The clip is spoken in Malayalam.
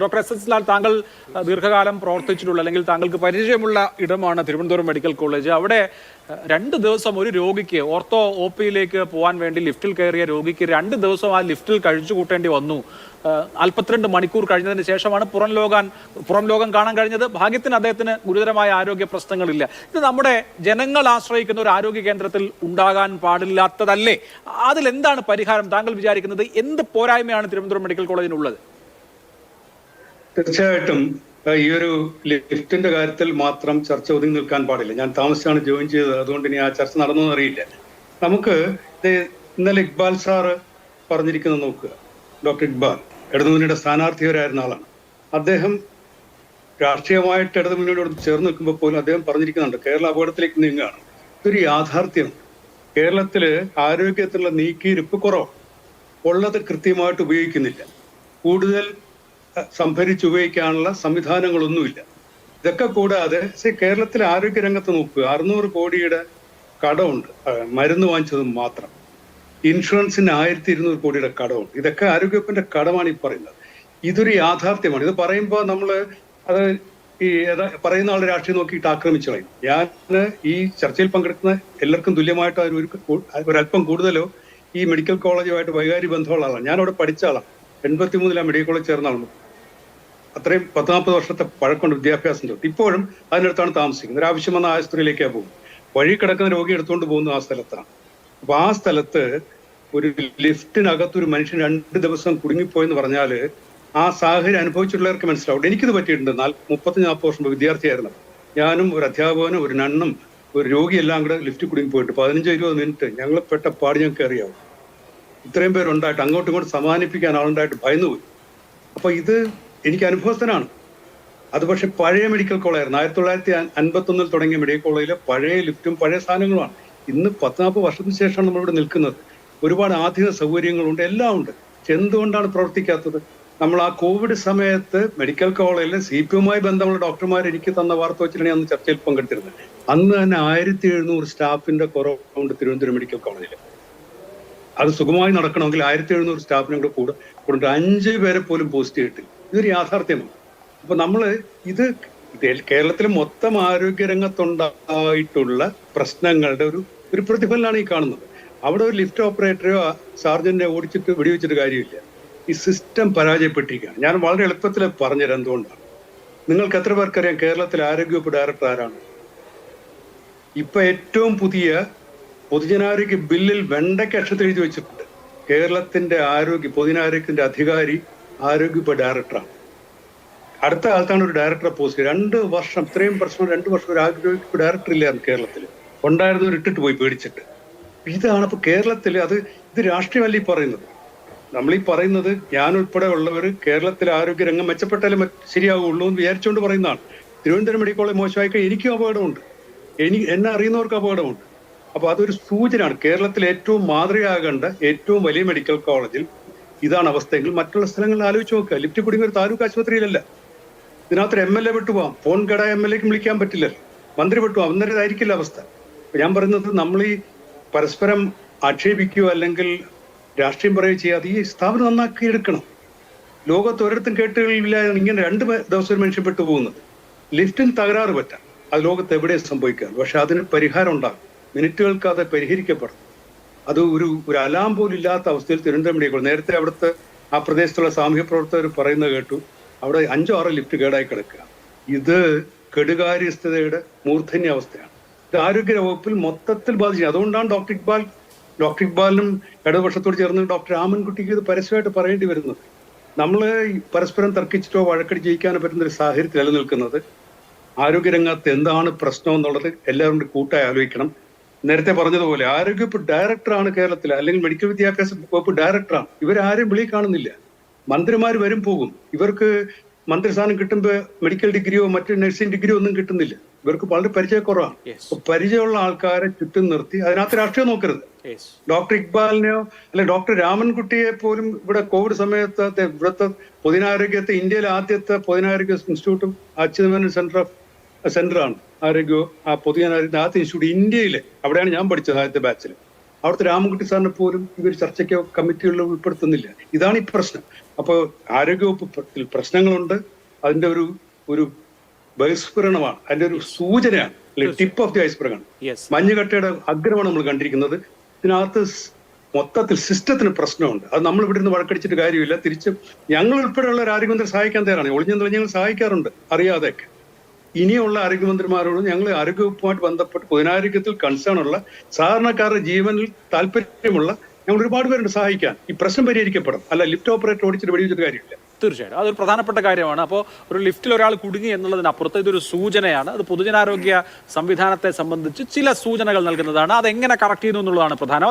ഡോക്ടർ എസ് എസ് ലാൽ താങ്കൾ ദീർഘകാലം പ്രവർത്തിച്ചിട്ടുള്ള അല്ലെങ്കിൽ താങ്കൾക്ക് പരിചയമുള്ള ഇടമാണ് തിരുവനന്തപുരം മെഡിക്കൽ കോളേജ്. അവിടെ രണ്ട് ദിവസം ഒരു രോഗിക്ക് ഓർത്തോ ഒ പിയിലേക്ക് പോകാൻ വേണ്ടി ലിഫ്റ്റിൽ കയറിയ രോഗിക്ക് രണ്ട് ദിവസം ആ ലിഫ്റ്റിൽ കഴിച്ചു കൂട്ടേണ്ടി വന്നു നാൽപ്പത്തിരണ്ട് മണിക്കൂർ കഴിഞ്ഞതിന് ശേഷമാണ് പുറം ലോകാൻ പുറം ലോകം കാണാൻ കഴിഞ്ഞത്. ഭാഗ്യത്തിന് അദ്ദേഹത്തിന് ഗുരുതരമായ ആരോഗ്യ പ്രശ്നങ്ങളില്ല. ഇത് നമ്മുടെ ജനങ്ങൾ ആശ്രയിക്കുന്ന ഒരു ആരോഗ്യ കേന്ദ്രത്തിൽ ഉണ്ടാകാൻ പാടില്ലാത്തതല്ലേ? അതിലെന്താണ് പരിഹാരം? താങ്കൾ വിചാരിക്കുന്നത് എന്ത് പോരായ്മയാണ് തിരുവനന്തപുരം മെഡിക്കൽ കോളേജിനുള്ളത്? തീർച്ചയായിട്ടും ഈ ഒരു ലിഫ്റ്റിന്റെ കാര്യത്തിൽ മാത്രം ചർച്ച ഒതുങ്ങി നിൽക്കാൻ പാടില്ല. ഞാൻ താമസിച്ചാണ് ജോയിൻ ചെയ്തത്. അതുകൊണ്ട് ഇനി ആ ചർച്ച നടന്നു അറിയില്ല. നമുക്ക് ഇന്നലെ ഇക്ബാൽ സാറ് പറഞ്ഞിരിക്കുന്നത് നോക്കുക. ഡോക്ടർ ഇക്ബാൽ ഇടതുമുന്നണിയുടെ സ്ഥാനാർത്ഥിവരായിരുന്ന ആളാണ്. അദ്ദേഹം രാഷ്ട്രീയമായിട്ട് ഇടതുമുന്നണിയോട് ചേർന്ന് നിൽക്കുമ്പോൾ പോലും അദ്ദേഹം പറഞ്ഞിരിക്കുന്നുണ്ട് കേരള അപകടത്തിലേക്ക് നീങ്ങുകയാണ്. ഇതൊരു യാഥാർത്ഥ്യം. കേരളത്തിൽ ആരോഗ്യത്തിലുള്ള നീക്കിയിരിപ്പ് കുറവ് ഉള്ളത് കൃത്യമായിട്ട് ഉപയോഗിക്കുന്നില്ല. കൂടുതൽ അഹ്, സംഭരിച്ചുപയോഗിക്കാനുള്ള സംവിധാനങ്ങളൊന്നുമില്ല. ഇതൊക്കെ കൂടാതെ കേരളത്തിലെ കേരളത്തിലെ ആരോഗ്യരംഗത്ത് നോക്കുക അറുന്നൂറ് കോടിയുടെ കടമുണ്ട്. മരുന്ന് വാങ്ങിച്ചതും മാത്രം. ഇൻഷുറൻസിന് ആയിരത്തി ഇരുന്നൂറ് കോടിയുടെ കടമുണ്ട്. ഇതൊക്കെ ആരോഗ്യവകുപ്പിന്റെ കടമാണ് ഈ പറയുന്നത്. ഇതൊരു യാഥാർത്ഥ്യമാണ്. ഇത് പറയുമ്പോൾ നമ്മൾ അത് ഈ പറയുന്ന ആൾ രാഷ്ട്രീയം നോക്കിയിട്ട് ആക്രമിച്ചു കളയും. ഞാൻ ഈ ചർച്ചയിൽ പങ്കെടുക്കുന്ന എല്ലാവർക്കും തുല്യമായിട്ട് ഒരല്പം കൂടുതലോ ഈ മെഡിക്കൽ കോളേജുമായിട്ട് വൈകാരി ബന്ധമുള്ള ആളാണ്. ഞാൻ അവിടെ പഠിച്ച ആളാണ്. എൺപത്തി മൂന്നിലാണ് മെഡിക്കൽ കോളേജ് ചേർന്ന ആളാണ്. അത്രയും പത്ത് നാൽപ്പത് വർഷത്തെ പഴക്കൊണ്ട് വിദ്യാഭ്യാസം തൊട്ട് ഇപ്പോഴും അതിനടുത്താണ് താമസിക്കുന്നത്. ഒരു ആവശ്യം വന്ന ആശുപത്രിയിലേക്കാണ് പോകും വഴി കിടക്കുന്ന രോഗി എടുത്തുകൊണ്ട് പോകുന്ന ആ സ്ഥലത്താണ്. അപ്പൊ ആ സ്ഥലത്ത് ഒരു ലിഫ്റ്റിനകത്ത് ഒരു മനുഷ്യൻ രണ്ട് ദിവസം കുടുങ്ങിപ്പോയെന്ന് പറഞ്ഞാൽ ആ സാഹചര്യം അനുഭവിച്ചിട്ടുള്ളവർക്ക് മനസ്സിലാവും. എനിക്കിത് പറ്റിയിട്ടുണ്ട്. നാൽ മുപ്പത്തി നാൽപ്പത് വർഷം വിദ്യാർത്ഥിയായിരുന്നു ഞാനും ഒരു അധ്യാപകനും ഒരു നണ്ണും ഒരു രോഗിയെല്ലാം കൂടെ ലിഫ്റ്റ് കുടുങ്ങി പോയിട്ട് പതിനഞ്ച് ഇരുപത് മിനിറ്റ് ഞങ്ങൾ പെട്ട പാട് ഞങ്ങൾക്ക് അറിയാവും. ഇത്രയും പേരുണ്ടായിട്ട് അങ്ങോട്ടും ഇങ്ങോട്ടും സമാനിപ്പിക്കാൻ ആളുണ്ടായിട്ട് ഭയന്നുപോയി. അപ്പൊ ഇത് എനിക്ക് അനുഭവസ്ഥനാണ്. അത് പക്ഷെ പഴയ മെഡിക്കൽ കോളേജായിരുന്നു ആയിരത്തി തൊള്ളായിരത്തി അൻപത്തി ഒന്നിൽ തുടങ്ങിയ മെഡിക്കൽ കോളേജിലെ പഴയ ലിഫ്റ്റും പഴയ സാധനങ്ങളുമാണ്. ഇന്ന് പത്ത് നാൽപ്പത് വർഷത്തിന് ശേഷമാണ് നമ്മളിവിടെ നിൽക്കുന്നത്. ഒരുപാട് ആധുനിക സൗകര്യങ്ങളുണ്ട് എല്ലാം ഉണ്ട് എന്തുകൊണ്ടാണ് പ്രവർത്തിക്കാത്തത്? നമ്മൾ ആ കോവിഡ് സമയത്ത് മെഡിക്കൽ കോളേജിലെ സി പി എമ്മുമായി ബന്ധമുള്ള ഡോക്ടർമാർ എനിക്ക് തന്ന വാർത്ത വെച്ചിട്ടാണ് അന്ന് ചർച്ചയിൽ പങ്കെടുത്തിരുന്നത്. അന്ന് തന്നെ ആയിരത്തി എഴുന്നൂറ് സ്റ്റാഫിന്റെ കുറവുണ്ട് തിരുവനന്തപുരം മെഡിക്കൽ കോളേജിൽ അത് സുഖമായി നടക്കണമെങ്കിൽ ആയിരത്തി എഴുന്നൂറ് സ്റ്റാഫിനും കൂടെ കൂടെ അഞ്ച് പേരെ പോലും പോസ്റ്റ് ചെയ്തിട്ടില്ല. ഇതൊരു യാഥാർത്ഥ്യമാണ്. അപ്പൊ നമ്മൾ ഇത് കേരളത്തിലെ മൊത്തം ആരോഗ്യ രംഗത്തുണ്ടായിട്ടുള്ള പ്രശ്നങ്ങളുടെ ഒരു ഒരു പ്രതിഫലനാണ് ഈ കാണുന്നത്. അവിടെ ഒരു ലിഫ്റ്റ് ഓപ്പറേറ്ററെയോ സാർജന്റെ ഓടിച്ചിട്ട് വെടിവെച്ചിട്ട് കാര്യമില്ല. ഈ സിസ്റ്റം പരാജയപ്പെട്ടിരിക്കുകയാണ്. ഞാൻ വളരെ എളുപ്പത്തിൽ പറഞ്ഞുതരാം എന്തുകൊണ്ടാണ്. നിങ്ങൾക്ക് എത്ര പേർക്കറിയാം കേരളത്തിൽ ആരോഗ്യവകുപ്പ് ഡയറക്ടർ ആരാണ്? ഇപ്പൊ ഏറ്റവും പുതിയ പൊതുജനാരോഗ്യ ബില്ലിൽ വെണ്ടയ്ക്ക് അക്ഷരത്തിൽ എഴുതി വെച്ചിട്ടുണ്ട്. കേരളത്തിന്റെ ആരോഗ്യ പൊതുജനാരോഗ്യത്തിന്റെ അധികാരി ആരോഗ്യവകുപ്പ് ഡയറക്ടറാണ് അടുത്ത കാലത്താണ് ഒരു ഡയറക്ടറെ പോസ്റ്റ് രണ്ട് വർഷം ഇത്രയും പ്രശ്നം രണ്ട് വർഷം ഒരു ആരോഗ്യ ഡയറക്ടർ ഇല്ലായിരുന്നു കേരളത്തിൽ ഉണ്ടായിരുന്നവർ ഇട്ടിട്ട് പോയി പേടിച്ചിട്ട്. ഇതാണ് ഇപ്പൊ കേരളത്തിൽ അത് ഇത് രാഷ്ട്രീയമല്ല ഈ പറയുന്നത്? നമ്മൾ ഈ പറയുന്നത് ഞാൻ ഉൾപ്പെടെ ഉള്ളവർ കേരളത്തിലെ ആരോഗ്യരംഗം മെച്ചപ്പെട്ടാലേ മറ്റ് ശരിയാവുള്ളൂ എന്ന് വിചാരിച്ചുകൊണ്ട് പറയുന്നതാണ്. തിരുവനന്തപുരം മെഡിക്കൽ കോളേജ് മോശമായി കഴിഞ്ഞാൽ എനിക്കും അപകടമുണ്ട്. എനിക്ക് എന്നെ അറിയുന്നവർക്ക് അപകടമുണ്ട്. അപ്പോൾ അതൊരു സൂചനയാണ്. കേരളത്തിൽ ഏറ്റവും മാതൃകയാകേണ്ട ഏറ്റവും വലിയ മെഡിക്കൽ കോളേജിൽ ഇതാണ് അവസ്ഥയെങ്കിൽ മറ്റുള്ള സ്ഥലങ്ങളിൽ ആലോചിച്ച് നോക്കുക. ലിഫ്റ്റ് കുടുങ്ങിയ ഒരു താലൂക്ക് ആശുപത്രിയിലല്ല. ഇതിനകത്ത് എം എൽ എ വിട്ടുപോകാം ഫോൺ കട എം എൽ എക്കും വിളിക്കാൻ പറ്റില്ല. മന്ത്രി വിട്ടുപോകാം അന്നേരം ഇതായിരിക്കില്ല അവസ്ഥ ഞാൻ പറയുന്നത് നമ്മൾ ഈ പരസ്പരം ആക്ഷേപിക്കുകയോ അല്ലെങ്കിൽ രാഷ്ട്രീയം പറയുകയോ ചെയ്യാതെ ഈ സ്ഥാപനം നന്നാക്കി എടുക്കണം. ലോകത്ത് ഒരിടത്തും കേട്ടുകളില്ല ഇങ്ങനെ രണ്ട് ദിവസം ഒരു മനുഷ്യൻ പെട്ടു പോകുന്നത്. ലിഫ്റ്റിന് തകരാറ് പറ്റാം. അത് ലോകത്ത് എവിടെയും സംഭവിക്കാം പക്ഷെ അതിന് പരിഹാരം ഉണ്ടാകും. മിനിറ്റുകൾക്ക് അത് പരിഹരിക്കപ്പെടും അത് ഒരു ഒരു അലാം പോലും ഇല്ലാത്ത അവസ്ഥയിൽ തിരുവനന്തപുരം മെഡിക്കൽ നേരത്തെ അവിടുത്തെ ആ പ്രദേശത്തുള്ള സാമൂഹ്യ പ്രവർത്തകർ പറയുന്നത് കേട്ടു അവിടെ അഞ്ചോ ആറോ ലിഫ്റ്റ് കേടായി കിടക്കുക. ഇത് കെടുകാര്യസ്ഥതയുടെ മൂർധന്യ അവസ്ഥയാണ്. ഇത് ആരോഗ്യ വകുപ്പിൽ മൊത്തത്തിൽ ബാധിച്ചു അതുകൊണ്ടാണ് ഡോക്ടർ ഇക്ബാൽ ഡോക്ടർ ഇക്ബാലിനും ഇടതുപക്ഷത്തോട് ചേർന്ന് ഡോക്ടർ രാമൻകുട്ടിക്ക് ഇത് പരസ്യമായിട്ട് പറയേണ്ടി വരുന്നത്. നമ്മൾ പരസ്പരം തർക്കിച്ചിട്ടോ വഴക്കടി ജയിക്കാനോ പറ്റുന്ന ഒരു സാഹചര്യത്തിൽ നിലനിൽക്കുന്നത് ആരോഗ്യരംഗത്ത് എന്താണ് പ്രശ്നം എന്നുള്ളത് എല്ലാവരും കൂടി കൂട്ടായി ആലോചിക്കണം. നേരത്തെ പറഞ്ഞതുപോലെ ആരോഗ്യവകുപ്പ് ഡയറക്ടറാണ് കേരളത്തിൽ അല്ലെങ്കിൽ മെഡിക്കൽ വിദ്യാഭ്യാസ വകുപ്പ് ഡയറക്ടറാണ് ഇവരാരും വിളി കാണുന്നില്ല. മന്ത്രിമാർ വരും പോകും. ഇവർക്ക് മന്ത്രിസ്ഥാനം കിട്ടുമ്പോൾ മെഡിക്കൽ ഡിഗ്രിയോ മറ്റു നഴ്സിംഗ് ഡിഗ്രിയോ ഒന്നും കിട്ടുന്നില്ല. ഇവർക്ക് വളരെ പരിചയക്കുറവാണ്. പരിചയമുള്ള ആൾക്കാരെ ചുറ്റും നിർത്തി അതിനകത്ത് രാഷ്ട്രീയം നോക്കരുത്. ഡോക്ടർ ഇക്ബാലിനെയോ അല്ലെ ഡോക്ടർ രാമൻകുട്ടിയെ പോലും ഇവിടെ കോവിഡ് സമയത്ത് ഇവിടുത്തെ പൊതുജനാരോഗ്യത്തെ ഇന്ത്യയിലെ ആദ്യത്തെ പൊതുജനാരോഗ്യ ഇൻസ്റ്റിറ്റ്യൂട്ടും അച്യുതമേനോൻ സെന്റർ ഓഫ് സെന്ററാണ്. ആരോഗ്യ ആ പൊതുജനാരോഗ്യ ആദ്യത്തെ ഇൻസ്റ്റിറ്റ്യൂട്ട് ഇന്ത്യയിലെ. അവിടെയാണ് ഞാൻ പഠിച്ചത് ആദ്യത്തെ ബാച്ചിൽ അവിടുത്തെ രാമൻകുട്ടി സാറിനെ പോലും ഇവർ ചർച്ചയ്ക്കോ കമ്മിറ്റികളിലോ ഉൾപ്പെടുത്തുന്നില്ല. ഇതാണ് ഈ പ്രശ്നം. അപ്പോൾ ആരോഗ്യവകുപ്പ് പ്രശ്നങ്ങളുണ്ട്. അതിന്റെ ഒരു ഒരു ബഹിസ്ഫുരണമാണ് അതിന്റെ ഒരു സൂചനയാണ്. ടിപ്പ് ഓഫ് ദി ഐസ്ബർഗാണ്. മഞ്ഞുകട്ടയുടെ അഗ്രമാണ് നമ്മൾ കണ്ടിരിക്കുന്നത്. ഇതിനകത്ത് മൊത്തത്തിൽ സിസ്റ്റത്തിന് പ്രശ്നമുണ്ട്. അത് നമ്മൾ ഇവിടെ നിന്ന് വഴക്കടിച്ചിട്ട് കാര്യമില്ല. തിരിച്ച് ഞങ്ങൾ ഉൾപ്പെടെയുള്ള ആരോഗ്യമന്ത്രി സഹായിക്കാൻ തയ്യാറാണ്. ഒളിഞ്ഞു ഞങ്ങൾ സഹായിക്കാറുണ്ട്. അറിയാതെയൊക്കെ. ഇനിയുള്ള ആരോഗ്യമന്ത്രിമാരോട് ഞങ്ങൾ ആരോഗ്യവകുപ്പുമായിട്ട് ബന്ധപ്പെട്ട് പൊതുനാരോഗ്യത്തിൽ കൺസേൺ ഉള്ള സാധാരണക്കാരുടെ ജീവനിൽ താല്പര്യമുള്ള ഞങ്ങൾ ഒരുപാട് പേരുണ്ട് സഹായിക്കാൻ. ഈ പ്രശ്നം പരിഹരിക്കപ്പെടും അല്ല ലിഫ്റ്റ് ഓപ്പറേറ്റർ ഓടിച്ചിട്ട് വെടിവെച്ചിട്ട് കാര്യമില്ല. തീർച്ചയായിട്ടും. അതൊരു പ്രധാനപ്പെട്ട കാര്യമാണ്. അപ്പോൾ ഒരു ലിഫ്റ്റിൽ ഒരാൾ കുടുങ്ങി എന്നുള്ളതിനപ്പുറത്ത് ഇതൊരു സൂചനയാണ്. അത് പൊതുജനാരോഗ്യ സംവിധാനത്തെ സംബന്ധിച്ച് ചില സൂചനകൾ നൽകുന്നതാണ്. അതെങ്ങനെ കറക്റ്റ് ചെയ്യുന്നു എന്നുള്ളതാണ് പ്രധാനം.